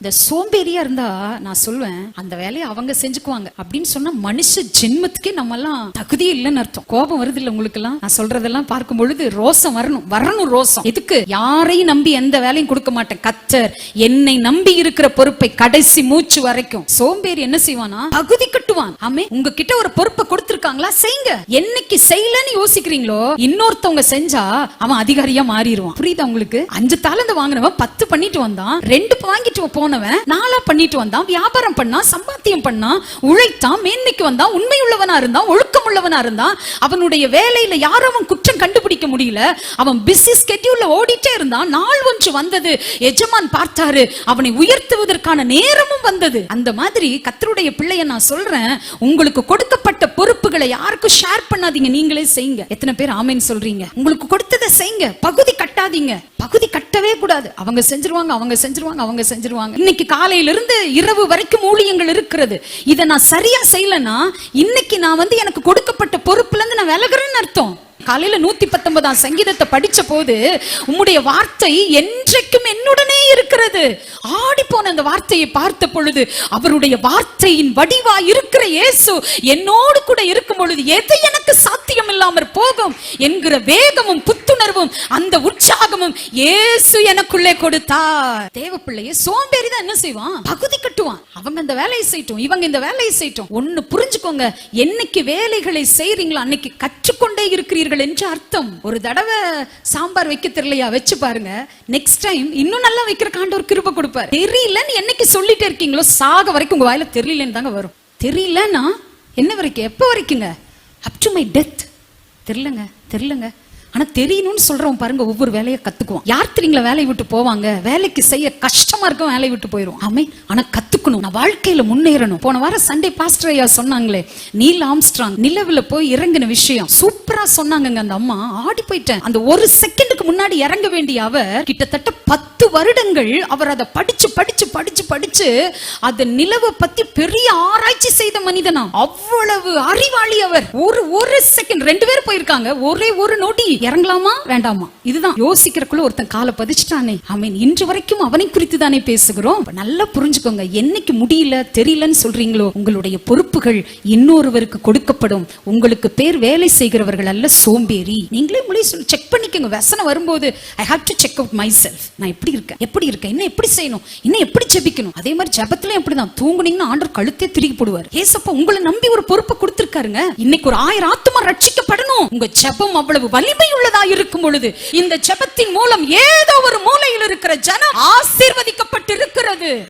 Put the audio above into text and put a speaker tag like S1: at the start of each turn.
S1: இந்த சோம்பேறியா இருந்தா நான் சொல்லுவேன் அந்த வேலையை அவங்க செஞ்சுக்குவாங்க. அப்படின்னு சொன்னா மனுஷ ஜென்மத்துக்கே நம்ம எல்லாம் தகுதி இல்லைன்னு அர்த்தம். கோபம் வருது இல்ல உங்களுக்கு எல்லாம் நான் சொல்றதெல்லாம் பார்க்கும் பொழுது ரோசம் வரணும். வரணும் ரோசம். எதுக்கு? யாரையும் நம்பி எந்த வேலையும் கொடுக்க மாட்டேன். கத்தர் என்னை நம்பி இருக்கிற பொறுப்பை கடைசி மூச்சு வரைக்கும். சோம்பேறி என்ன செய்வானா? தகுதி கட்டுவான். ஆமே உங்ககிட்ட ஒரு பொறுப்பை கொடுத்திருக்காங்களா? செய்யுங்க என்னைக்கு செய்யலன்னு யோசிக்கிறீங்களோ இன்னொருத்தவங்க செஞ்சா அவன் அதிகாரியா மாறிடுவான். புரியுதா உங்களுக்கு? அஞ்சு தாளந்து வாங்கினவன் பத்து பண்ணிட்டு வந்தான். ரெண்டு வாங்கிட்டு போனவன் நாளா பண்ணிட்டு வந்தான் வியாபாரம் பண்ணான் சம்பாத்தியம் பண்ணான் உழைத்தான் மேன்மைக்கு வந்தான் உண்மை உள்ளவனா இருந்தான் ஒழுக்கம் உள்ளவனா இருந்தான். அவனுடைய வேலையில யாரும் அவன் குற்றம் கண்டுபிடிக்க முடியல. அவன் பிஸி ஸ்கெட்யூல்ல ஓடிட்டே இருந்தான். நாள் ஒன்று வந்தது. எஜமான் பார்த்தாரு அவனை உயர்த்துவதற்கான நேரமும் வந்தது. அந்த மாதிரி கத்தருடைய பிள்ளைய நான் சொல்றேன் உங்களுக்கு கொடுக்கப்பட்ட பொறுப்புகளை யாருக்கும் ஷேர் பண்ணாதீங்க. நீங்களே செய்யுங்க. எத்தனை பேர் ஆமைன்னு சொல்றீங்க? உங்களுக்கு கொடுத்ததை செய்யுங்க. பகுதி கட்டாதீங்க. பகுதி கட்ட தட்டவே கூடாது. அவங்க செஞ்சிருவாங்க அவங்க செஞ்சிருவாங்க அவங்க செஞ்சிருவாங்க. இன்னைக்கு காலையிலிருந்து இரவு வரைக்கும் ஊழியங்கள் இருக்கிறது. இதை நான் சரியா செய்யலன்னா இன்னைக்கு நான் வந்து எனக்கு கொடுக்கப்பட்ட பொறுப்புல இருந்து நான் விலகுறேன்னு அர்த்தம். காலையில நூத்தி பத்தொன்பதாம் சங்கீதத்தை படிச்ச போது உம்முடைய வார்த்தை என்றைக்கும் என்னுடனே இருக்கிறது. ஆடி போன அந்த வார்த்தையை பார்த்த பொழுது அவருடைய வார்த்தையின் வடிவா இருக்கிற இயேசு என்னோடு கூட இருக்கும் பொழுது எது எனக்கு சாத்தியம் இல்லாமற் போகும் என்கிற வேகமும் புத்துணர்வும் அந்த உற்சாகமும் இயேசு எனக்குள்ளே கொடுத்தார். தேவ பிள்ளைய சோம்பேறி தான் என்ன செய்வான்? பகுதி கட்டுவான். அவங்க இந்த வேலையை செய்யட்டும் இவங்க இந்த வேலையை செய்யட்டும். ஒண்ணு புரிஞ்சுக்கோங்க என்னைக்கு வேலைகளை செய்றீங்களோ அன்னைக்கு கற்றுக்கொண்டே இருக்கிறீர்கள் என்று அர்த்தம். ஒரு தடவை சாம்பார் வைக்க தெரியலையா? வச்சு பாருங்க. நெக்ஸ்ட் டைம் இன்னும் நல்லா வைக்கிற ஆண்டவர் கிருப கொடுப்பார். தெரியலன்னு என்னைக்கு சொல்லிட்டு இருக்கீங்களோ சாக வரைக்கும் உங்க வாயில தெரியலன்னு தாங்க வரும். தெரியலன்னா என்ன வரைக்கும்? எப்ப வரைக்குங்க? அப் டு மை டெத் தெரியலங்க தெரியலங்க. ஆனா தெரியணும்னு சொல்றவன் பாருங்க ஒவ்வொரு வேலையை கத்துக்குவான். யார் தெரியுங்களா வேலையை விட்டு போவாங்க? வேலைக்கு செய்ய கஷ்டமா இருக்கும் வேலையை விட்டு போயிடும் ஆமே ஆனா கத்துக்கணும் நான் வாழ்க்கையில முன்னேறணும். போன வாரம் சண்டே பாஸ்டர் ஐயா சொன்னாங்களே நீல் ஆம்ஸ்ட்ராங் நிலவுல போய் இறங்கின விஷயம். சூப்பரா சொன்னாங்கங்க அந்த அம்மா. ஆடி போயிட்டேன். அந்த ஒரு செகண்டுக்கு முன்னாடி இறங்க வேண்டிய அவர் கிட்டத்தட்ட பத்து வருடங்கள் அவர் அதை படிச்சு படிச்சு படிச்சு படிச்சு அந்த நிலவை பத்தி பெரிய ஆராய்ச்சி செய்த மனிதனா. அவ்வளவு அறிவாளி அவர். ஒரு ஒரு செகண்ட் ரெண்டு பேர் போயிருக்காங்க. ஒரே ஒரு நொடி. இறங்கலாமா? வேண்டாமா? இதுதான். யோசிக்கிறக்குள்ள ஒருத்தன் காலை பதிச்சுட்டானே. அவன் இன்று வரைக்கும் அவனை குறித்து தானே பேசுகிறோம் நல்லா புரிஞ்சுக்கோங்க. என்னைக்கு முடியல தெரியலன்னு சொல்றீங்களோ உங்களுடைய பொறுப்புகள் இன்னொருவருக்கு கொடுக்கப்படும். உங்களுக்கு பேர் வேலை செய்கிறவர்கள் அல்ல சோம்பேறி. நீங்களே மொழி சொல்லி செக் பண்ணிக்கோங்க. வசனம் வரும்போது I have to check out myself நான் எப்படி இருக்கேன்? எப்படி இருக்கேன்? இன்னும் எப்படி செய்யணும்? இன்னும் எப்படி ஜெபிக்கணும்? அதே மாதிரி ஜெபத்திலும் எப்படிதான் தூங்குனீங்கன்னா ஆண்டர் கழுத்தே திருப்பி போடுவார். ஏசப்பா உங்களை நம்பி ஒரு பொறுப்பை கொடுத்திருக்காருங்க. இன்னைக்கு ஒரு ஆயிரம் ஆத்துமா ரட்சிக்கப்படணும். உங்க ஜெபம் அவ்வளவு வலிமை உள்ளதா இருக்கும் பொழுது இந்த ஜெபத்தின் மூலம் ஏதோ ஒரு மூலையில் இருக்கிற ஜனம் ஆசீர்வதிக்கப்பட்டிருக்கிறது.